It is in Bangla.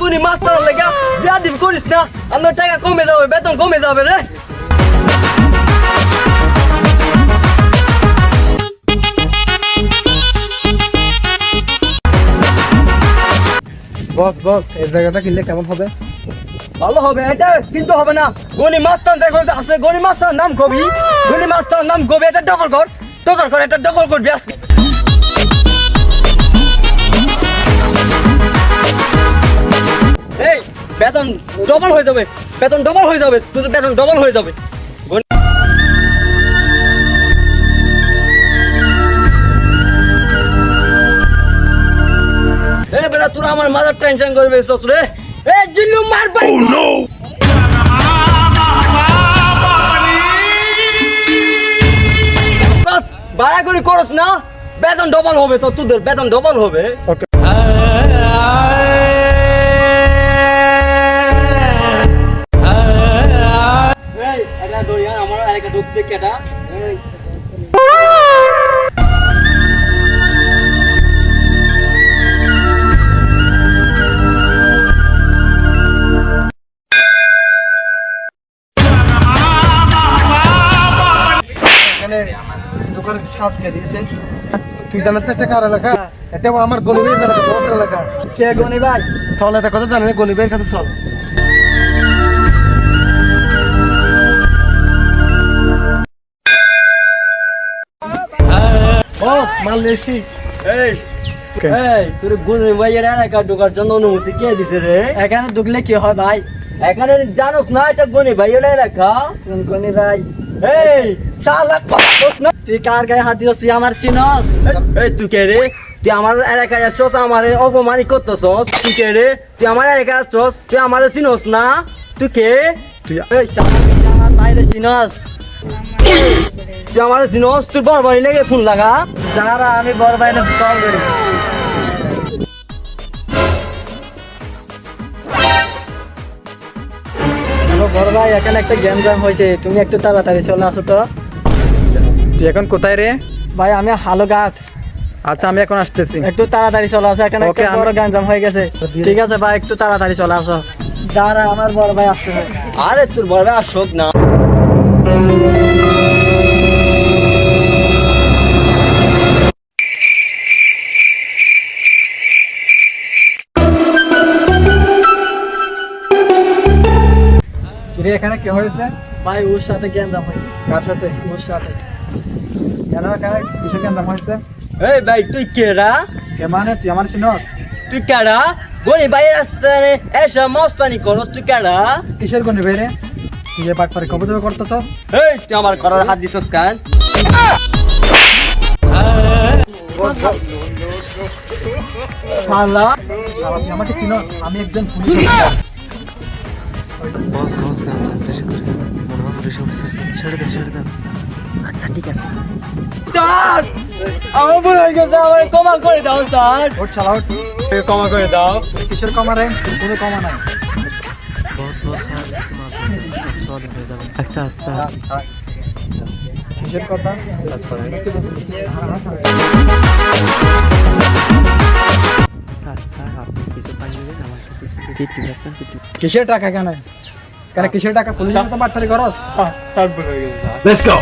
গনি মাস্টার লাগা যা করিস না। আমার টাকা কমে যাবে বেতন কমে যাবে রে। বস বস এই জায়গাটা কিনলে কেমন হবে? ভালো হবে এটা কিন্তু হবে না। গনি মাস্টার যখন আসলে গনি মাস্টার নাম কবি। গনি মাস্টার নাম কবি এটা দখল কর। দখল কর এটা দখল করবি আজকে। বেতন ডবল হয়ে যাবে বেতন ডবল হয়ে যাবে তোদের বেতন ডবল হয়ে যাবে। এ বেটা তোরা আমার মাথার টেনশন করবে শ্বশুরে এ জিল্লু মার বাই বাড়া করে করস না বেতন ডবল হবে তো তোদের বেতন ডবল হবে। ওকে দিয়েছে। তুই জানাস এটা কার এলাকা? এটা আমার গলিবের এলাকা বসের এলাকা। কে গনি ভাই তাহলে এটা কথা জানি গলিবের কাছে চল। বস মাল এই এই তোর গনি ভাইয়ের এলাকা ঢোকার জন্য অনুমতি কে দিছে রে? এখানে ঢুকলে কি হয় ভাই? এখানে জানোস না এটা গনি ভাইয়ের এলাকা? গনি ভাই? এই শালা না? তুই কার গায়ে হাত দিস তুই আমার চিনস? এই তুই কে রে? তুই আমার এলাকায় আসছস আমার অপমানি করতেছস? তুই কে রে? তুই আমার এলাকায় আসছস? তুই আমার চিনস না? তুই কে? তুই এই শালা, আমার বাইরে চিনস? তুই আমার চিনস তুই বড় বাড়ি লেগে ফোন লাগা। যারা আমি বড় বাইরে কল করি? বড় ভাই এখানে একটা গেম জাম হয়েছে তুমি একটু তাড়াতাড়ি চলে আসো তো। তুই এখন কোথায় রে? ভাই আমি হালুঘাট আচ্ছা আমি এখন আসতেছি। একটু তাড়াতাড়ি চলে আসো এখানে একটা বড় গ্যাঞ্জাম হয়ে গেছে। ঠিক আছে ভাই একটু তাড়াতাড়ি চলে আসো। যারা আমার বড় ভাই আসতে আরে তোর বড় ভাই আসক না। রে এখানে কি হয়েছে? ভাই ওর সাথে গ্যাঞ্জাম হয়েছে। কার সাথে? ওর সাথে। কেন এখানে কিসের কেন হয়েছে? এই ভাই তুই কেরা? কে মানে? তুই আমার চিনস? তুই কেডা গনি ভাইয়ের রাস্তায় এসে মস্তানি করস তুই কেডা কিসের গনি বেরে তুই যে পাক পারে কবে দেবে করতেছস? এই তুই আমার করার হাত দিছস কেন? শালা শালা, তুই আমাকে চিনস? আমি একজন পুলিশ। স্যার। আমার ভুল হয়ে গেছে আমার ক্ষমা করে দাও স্যার। ওর চালা ওঠ। ক্ষমা করে দাও। কিসের কমা রে? কোনো কমা নাই। আচ্ছা আচ্ছা। কিসের কথা? কিসের টাকা কেন কেন কিসের টাকা? পুলিশের তো বাট্টারি করস লেটস ভুল